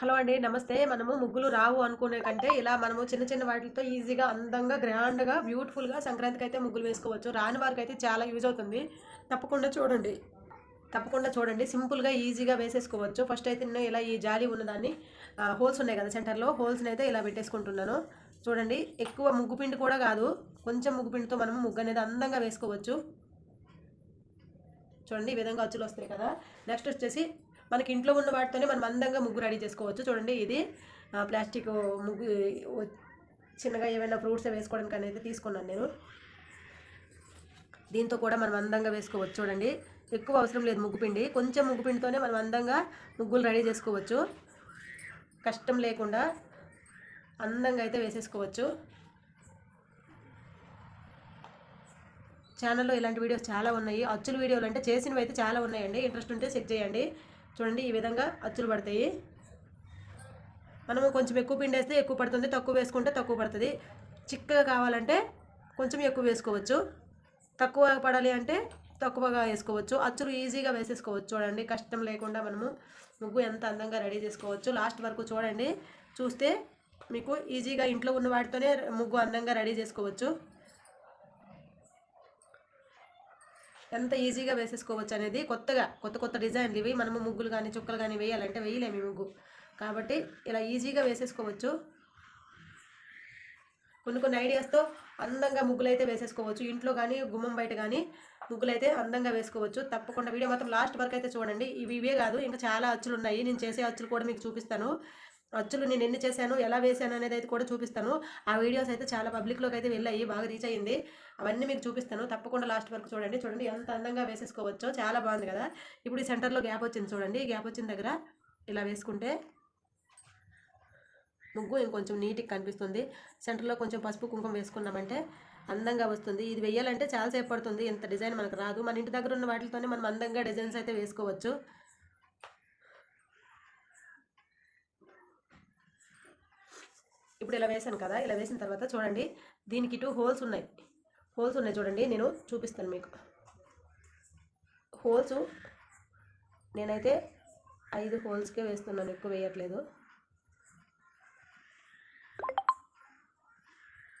Hello అండి నమస్తే. మనము ముగ్గులు రావు అనుకునే కంటే ఇలా మనము చిన్న చిన్న వాటితో ఈజీగా అందంగా గ్రాండ్గా బ్యూటిఫుల్గా సంక్రాంతికి అయితే ముగ్గులు వేసుకోవచ్చు. రాని వారికి అయితే చాలా యూజ్ అవుతుంది. తప్పకుండా చూడండి. తప్పకుండా చూడండి. సింపుల్గా ఈజీగా వేసేసుకోవచ్చు. ఫస్ట్ అయితే నేను ఇలా ఈ జాలి ఉన్నదాన్ని హోల్స్ ఉన్నాయి కదా సెంటర్లో హోల్స్ని అయితే ఇలా పెట్టేసుకుంటున్నాను. చూడండి ఎక్కువ ముగ్గు పిండి కూడా కాదు. కొంచెం ముగ్గు పిండితో మనము ముగ్గు అనేది అందంగా వేసుకోవచ్చు. చూడండి ఈ విధంగా అచ్చులు వస్తాయి కదా. నెక్స్ట్ వచ్చేసి మనకి ఇంట్లో ఉన్న వాటితోనే మనం అందంగా ముగ్గు రెడీ చేసుకోవచ్చు. చూడండి ఇది ప్లాస్టిక్ ముగ్గు చిన్నగా ఏమైనా ఫ్రూట్స్ వేసుకోవడానికి అనేది తీసుకున్నాను నేను. దీంతో కూడా మనం అందంగా వేసుకోవచ్చు. చూడండి ఎక్కువ అవసరం లేదు ముగ్గుపిండి కొంచెం ముగ్గుపిండితోనే మనం అందంగా ముగ్గులు రెడీ చేసుకోవచ్చు. కష్టం లేకుండా అందంగా అయితే వేసేసుకోవచ్చు. ఛానల్లో ఇలాంటి వీడియోస్ చాలా ఉన్నాయి. అచ్చుల వీడియోలు అంటే చేసినవి అయితే చాలా ఉన్నాయండి. ఇంట్రెస్ట్ ఉంటే చెక్ చేయండి. చూడండి ఈ విధంగా అచ్చులు పడతాయి. మనము కొంచెం ఎక్కువ పిండి వేస్తే ఎక్కువ పడుతుంది. తక్కువ వేసుకుంటే తక్కువ పడుతుంది. చిక్కగా కావాలంటే కొంచెం ఎక్కువ వేసుకోవచ్చు. తక్కువ పడాలి అంటే తక్కువగా వేసుకోవచ్చు. అచ్చులు ఈజీగా వేసేసుకోవచ్చు. చూడండి కష్టం లేకుండా మనము ముగ్గు ఎంత అందంగా రెడీ చేసుకోవచ్చు. లాస్ట్ వరకు చూడండి. చూస్తే మీకు ఈజీగా ఇంట్లో ఉన్న వాటితోనే ముగ్గు అందంగా రెడీ చేసుకోవచ్చు. ఎంత ఈజీగా వేసేసుకోవచ్చు అనేది కొత్తగా కొత్త కొత్త డిజైన్లు ఇవి. మనము ముగ్గులు కానీ చుక్కలు కానీ వేయాలంటే వేయలేము ముగ్గు. కాబట్టి ఇలా ఈజీగా వేసేసుకోవచ్చు. కొన్ని కొన్ని ఐడియాస్తో అందంగా ముగ్గులు అయితే వేసేసుకోవచ్చు. ఇంట్లో కానీ గుమ్మం బయట కానీ ముగ్గులు అయితే అందంగా వేసుకోవచ్చు. తప్పకుండా వీడియో మాత్రం లాస్ట్ వరకు అయితే చూడండి. ఇవి ఇవే కాదు ఇంకా చాలా అచ్చులు ఉన్నాయి. నేను చేసే అచ్చులు కూడా మీకు చూపిస్తాను. అచ్చులు నేను ఎన్ని చేశాను ఎలా వేసాను అనేది అయితే కూడా చూపిస్తాను. ఆ వీడియోస్ అయితే చాలా పబ్లిక్లోకి అయితే వెళ్ళాయి బాగా రీచ్ అయ్యింది. అవన్నీ మీకు చూపిస్తాను. తప్పకుండా లాస్ట్ వరకు చూడండి. చూడండి ఎంత అందంగా వేసేసుకోవచ్చో చాలా బాగుంది కదా. ఇప్పుడు ఈ సెంటర్లో గ్యాప్ వచ్చింది చూడండి. గ్యాప్ వచ్చిన దగ్గర ఇలా వేసుకుంటే ముగ్గు ఇంకొంచెం నీట్గా కనిపిస్తుంది. సెంటర్లో కొంచెం పసుపు కుంకుమ వేసుకున్నామంటే అందంగా వస్తుంది. ఇది వేయాలంటే చాలాసేపు పడుతుంది. ఇంత డిజైన్ మనకు రాదు. మన ఇంటి దగ్గర ఉన్న వాటితోనే మనం అందంగా డిజైన్స్ అయితే వేసుకోవచ్చు. ఇప్పుడు ఇలా వేసాను కదా ఇలా వేసిన తర్వాత చూడండి దీనికి టూ హోల్స్ ఉన్నాయి. హోల్స్ ఉన్నాయి చూడండి నేను చూపిస్తాను మీకు. హోల్స్ నేనైతే ఐదు హోల్స్కే వేస్తున్నాను ఎక్కువ వేయట్లేదు.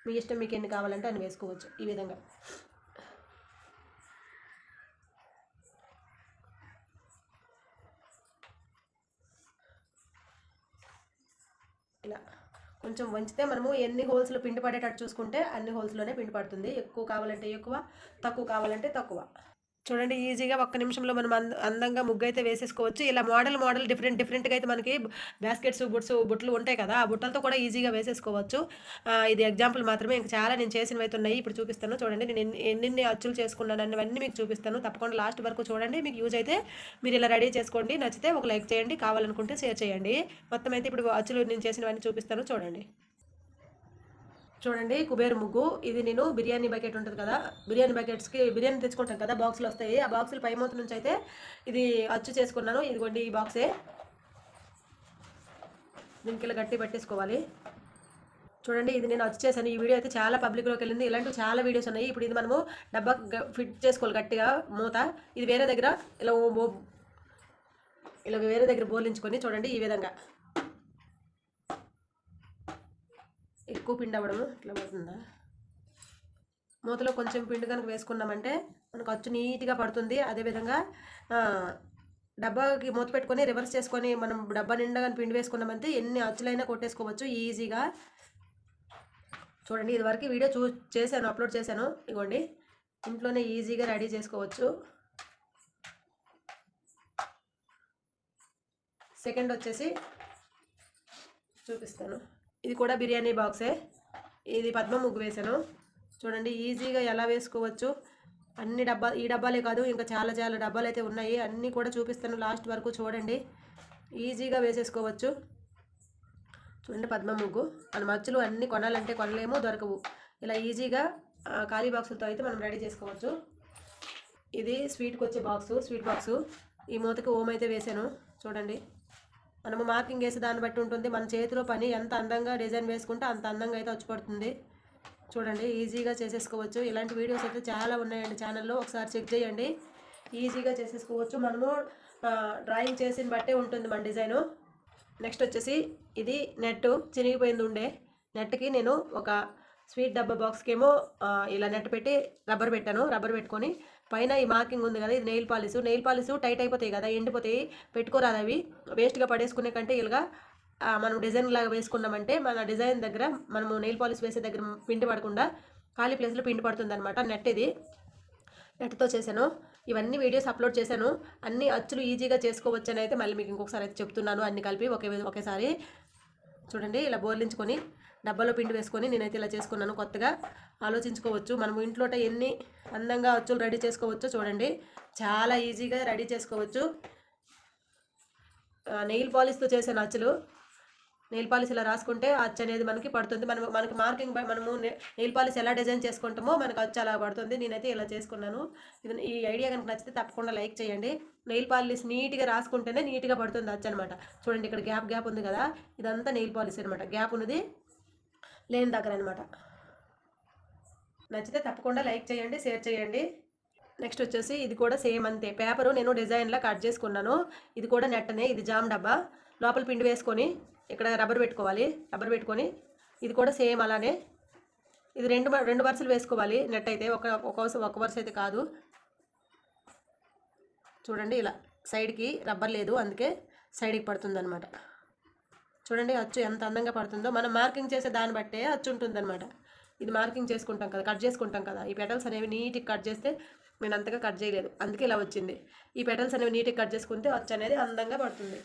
మీ ఇష్టం మీకు ఎన్ని కావాలంటే అన్ని వేసుకోవచ్చు ఈ విధంగా ఇలా కొంచెం వంచితే మనము ఎన్ని హోల్స్లో పిండి పడేటట్టు చూసుకుంటే అన్ని హోల్స్లోనే పిండి పడుతుంది. ఎక్కువ కావాలంటే ఎక్కువ తక్కువ కావాలంటే తక్కువ. చూడండి ఈజీగా ఒక్క నిమిషంలో మనం అంద అందంగా ముగ్గు అయితే వేసేసుకోవచ్చు. ఇలా మోడల్ మోడల్ డిఫరెంట్ డిఫరెంట్గా అయితే మనకి బాస్కెట్స్ బుట్స్ బుట్టలు ఉంటాయి కదా ఆ బుట్టలతో కూడా ఈజీగా వేసేసుకోవచ్చు. ఇది ఎగ్జాంపుల్ మాత్రమే. ఇంకా చాలా నేను చేసినవి అయితే ఉన్నాయి. ఇప్పుడు చూపిస్తాను. చూడండి నేను ఎన్ని ఎన్ని అచ్చులు చేసుకున్నాను అన్నవన్నీ మీకు చూపిస్తాను. తప్పకుండా లాస్ట్ వరకు చూడండి. మీకు యూజ్ అయితే మీరు ఇలా రెడీ చేసుకోండి. నచ్చితే ఒక లైక్ చేయండి. కావాలనుకుంటే షేర్ చేయండి. మొత్తం అయితే ఇప్పుడు అచ్చులు నేను చేసినవన్నీ చూపిస్తాను. చూడండి. చూడండి కుబేర్ ముగ్గు. ఇది నేను బిర్యానీ బకెట్ ఉంటుంది కదా బిర్యానీ బకెట్స్కి బిర్యానీ తెచ్చుకుంటాం కదా బాక్సులు వస్తాయి. ఆ బాక్సులు పై మూత నుంచి అయితే ఇది అచ్చు చేసుకున్నాను. ఇదిగోండి ఈ బాక్సే. దీనికి ఇలా గట్టి పట్టేసుకోవాలి. చూడండి ఇది నేను అచ్చు చేశాను. ఈ వీడియో అయితే చాలా పబ్లిక్లోకి వెళ్ళింది. ఇలాంటివి చాలా వీడియోస్ ఉన్నాయి. ఇప్పుడు ఇది మనము డబ్బా ఫిట్ చేసుకోవాలి గట్టిగా మూత. ఇది వేరే దగ్గర ఇలా ఇలా వేరే దగ్గర బోర్లించుకొని చూడండి ఈ విధంగా. ఎక్కువ పిండి అవ్వడము ఇట్లా పడుతుందా? మూతలో కొంచెం పిండి కనుక వేసుకున్నామంటే మనకు అచ్చు నీట్గా పడుతుంది. అదేవిధంగా డబ్బాకి మూత పెట్టుకొని రివర్స్ చేసుకొని మనం డబ్బా నిండా కానీ పిండి వేసుకున్నామంటే ఎన్ని అచ్చులైనా కొట్టేసుకోవచ్చు ఈజీగా. చూడండి ఇదివరకు వీడియో చూ చేశాను అప్లోడ్ చేశాను. ఇగోండి ఇంట్లోనే ఈజీగా రెడీ చేసుకోవచ్చు. సెకండ్ వచ్చేసి చూపిస్తాను. ఇది కూడా బిర్యానీ బాక్సే. ఇది పద్మ ముగ్గు వేసాను. చూడండి ఈజీగా ఎలా వేసుకోవచ్చు. అన్ని డబ్బా ఈ డబ్బాలే కాదు ఇంకా చాలా చాలా డబ్బాలు అయితే ఉన్నాయి. అన్నీ కూడా చూపిస్తాను లాస్ట్ వరకు చూడండి. ఈజీగా వేసేసుకోవచ్చు. చూడండి పద్మ ముగ్గు. మన మచ్చులు అన్నీ కొనాలంటే కొనలేము దొరకవు. ఇలా ఈజీగా ఖాళీ బాక్సులతో అయితే మనం రెడీ చేసుకోవచ్చు. ఇది స్వీట్కి వచ్చే బాక్సు స్వీట్ బాక్సు. ఈ మూతకి ఓమైతే అయితే వేసాను. చూడండి. మనము మార్కింగ్ వేసే దాన్ని బట్టి ఉంటుంది. మన చేతిలో పని ఎంత అందంగా డిజైన్ వేసుకుంటే అంత అందంగా అయితే వచ్చి పడుతుంది. చూడండి ఈజీగా చేసేసుకోవచ్చు. ఇలాంటి వీడియోస్ అయితే చాలా ఉన్నాయండి ఛానల్లో. ఒకసారి చెక్ చేయండి. ఈజీగా చేసేసుకోవచ్చు. మనము డ్రాయింగ్ చేసిన బట్టే ఉంటుంది మన డిజైను. నెక్స్ట్ వచ్చేసి ఇది నెట్ చినిగిపోయింది ఉండే. నెట్కి నేను ఒక స్వీట్ డబ్బా బాక్స్కి ఏమో ఇలా నెట్ పెట్టి రబ్బర్ పెట్టాను. రబ్బర్ పెట్టుకొని పైన ఈ మార్కింగ్ ఉంది కదా ఇది nail polish nail polish tight అయిపోతాయి కదా ఎండిపోతాయి పెట్టుకోరాదు అవి. వేస్ట్గా పడేసుకునే కంటే ఇలాగా మనం డిజైన్ లాగా వేసుకున్నామంటే మన డిజైన్ దగ్గర మనము నెయిల్ పాలిష్ వేసే దగ్గర పిండి పడకుండా ఖాళీ ప్లేస్లో పిండి పడుతుంది అనమాట నెట్ ఇది నెట్తో చేశాను. ఇవన్నీ వీడియోస్ అప్లోడ్ చేశాను. అన్ని అచ్చులు ఈజీగా చేసుకోవచ్చని అయితే మళ్ళీ మీకు ఇంకొకసారి అయితే చెప్తున్నాను. అన్ని కలిపి ఒకే ఒకేసారి చూడండి ఇలా బోర్లించుకొని డబ్బాలో పిండి వేసుకొని నేనైతే ఇలా చేసుకున్నాను. కొత్తగా ఆలోచించుకోవచ్చు. మనం ఇంట్లోట ఎన్ని అందంగా అచ్చులు రెడీ చేసుకోవచ్చో చూడండి. చాలా ఈజీగా రెడీ చేసుకోవచ్చు. నెయిల్ పాలిష్తో చేసిన అచ్చులు. నెయిల్ పాలిష్ ఇలా రాసుకుంటే అచ్చు అనేది మనకి పడుతుంది. మనం మనకి మార్కింగ్ బై మనము నెయిల్ పాలిష్ ఎలా డిజైన్ చేసుకుంటామో మనకు అచ్చు అలా పడుతుంది. నేనైతే ఇలా చేసుకున్నాను. ఇది ఈ ఐడియా కనుక నచ్చితే తప్పకుండా లైక్ చేయండి. నెయిల్ పాలిష్ నీట్గా రాసుకుంటేనే నీట్గా పడుతుంది అచ్చు అనమాట చూడండి ఇక్కడ గ్యాప్ గ్యాప్ ఉంది కదా. ఇదంతా నెయిల్ పాలిష్ అనమాట గ్యాప్ ఉన్నది. లేని దగ్గర అనమాట నచ్చితే తప్పకుండా లైక్ చేయండి షేర్ చేయండి. నెక్స్ట్ వచ్చేసి ఇది కూడా సేమ్ అంతే. పేపరు నేను డిజైన్లా కట్ చేసుకున్నాను. ఇది కూడా నెట్టనే ఇది జామ్ డబ్బా. లోపల పిండి వేసుకొని ఇక్కడ రబ్బర్ పెట్టుకోవాలి. రబ్బర్ పెట్టుకొని ఇది కూడా సేమ్ అలానే. ఇది రెండు రెండు వరుసలు వేసుకోవాలి నెట్ అయితే. ఒక ఒక ఒక వరుస అయితే కాదు. చూడండి ఇలా. సైడ్కి రబ్బర్ లేదు. అందుకే సైడ్కి పడుతుందన్నమాట. చూడండి అచ్చు ఎంత అందంగా పడుతుందో. మనం మార్కింగ్ చేసే దాన్ని బట్టే అచ్చు ఉంటుందన్నమాట. ఇది మార్కింగ్ చేసుకుంటాం కదా కట్ చేసుకుంటాం కదా. ఈ పెటల్స్ అనేవి నీట్గా కట్ చేస్తే నేను అంతగా కట్ చేయలేదు. అందుకే ఇలా వచ్చింది. ఈ పెటల్స్ అనేవి నీట్గా కట్ చేసుకుంటే అచ్చు అనేది అందంగా పడుతుంది.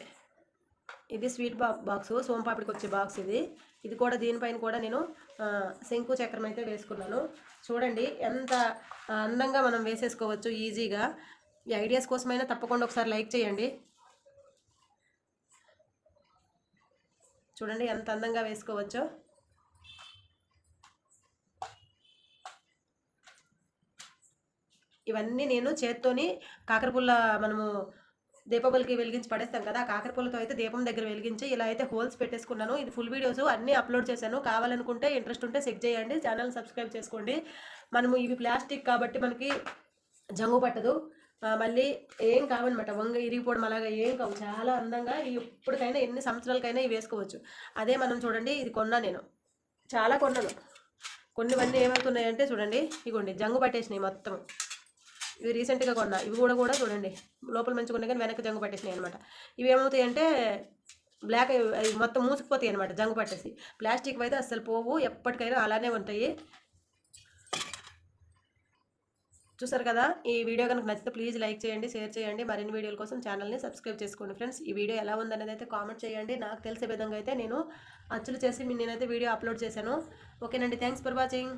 ఇది స్వీట్ బా బాక్స్ సోంపాపిడికి వచ్చే బాక్స్ ఇది. ఇది కూడా దీనిపైన కూడా నేను శంకు చక్రం అయితే వేసుకున్నాను. చూడండి ఎంత అందంగా మనం వేసేసుకోవచ్చు ఈజీగా. ఈ ఐడియాస్ కోసమైనా తప్పకుండా ఒకసారి లైక్ చేయండి. చూడండి ఎంత అందంగా వేసుకోవచ్చో. ఇవన్నీ నేను చేత్తోని కాకరపుల్ల మనము దీపావళికి వెలిగించి పడేస్తాం కదా కాకరపూలతో అయితే దీపం దగ్గర వెలిగించి ఇలా అయితే హోల్స్ పెట్టేసుకున్నాను. ఇది ఫుల్ వీడియోస్ అన్నీ అప్లోడ్ చేశాను. కావాలనుకుంటే ఇంట్రెస్ట్ ఉంటే చెక్ చేయండి. ఛానల్ సబ్స్క్రైబ్ చేసుకోండి. మనము ఇవి ప్లాస్టిక్ కాబట్టి మనకి జంగు పట్టదు. మళ్ళీ ఏం కావనమాట వంగ ఇరిగిపోవడం అలాగా ఏం కావు. చాలా అందంగా ఎప్పటికైనా ఎన్ని సంవత్సరాలకైనా ఇవి వేసుకోవచ్చు. అదే మనం చూడండి ఇది కొన్నా నేను. చాలా కొన్నాను. కొన్నివన్నీ ఏమవుతున్నాయంటే చూడండి ఇగోండి జంగు పట్టేసినాయి మొత్తం. ఇవి రీసెంట్గా కొన్నా. ఇవి కూడా కూడా చూడండి లోపల మంచిగా ఉన్నాయి కానీ వెనక్కి జంగు పట్టేసినాయి అనమాట ఇవి ఏమవుతాయంటే బ్లాక్ అవి మొత్తం మూసుకుపోతాయి అనమాట జంగు పట్టేసి. ప్లాస్టిక్ అయితే అస్సలు పోవు ఎప్పటికైనా అలానే ఉంటాయి. చూసారు కదా? ఈ వీడియో కనుక నచ్చితే ప్లీజ్ లైక్ చేయండి షేర్ చేయండి. మరిన్ని వీడియోల కోసం ఛానల్ని సబ్స్క్రైబ్ చేసుకోండి ఫ్రెండ్స్ ఈ వీడియో ఎలా ఉందనేది అయితే కామెంట్ చేయండి. నాకు తెలిసే విధంగా అయితే నేను అచ్చులు చేసి నేనైతే వీడియో అప్లోడ్ చేశాను. ఓకేనండి థ్యాంక్స్ ఫర్ వాచింగ్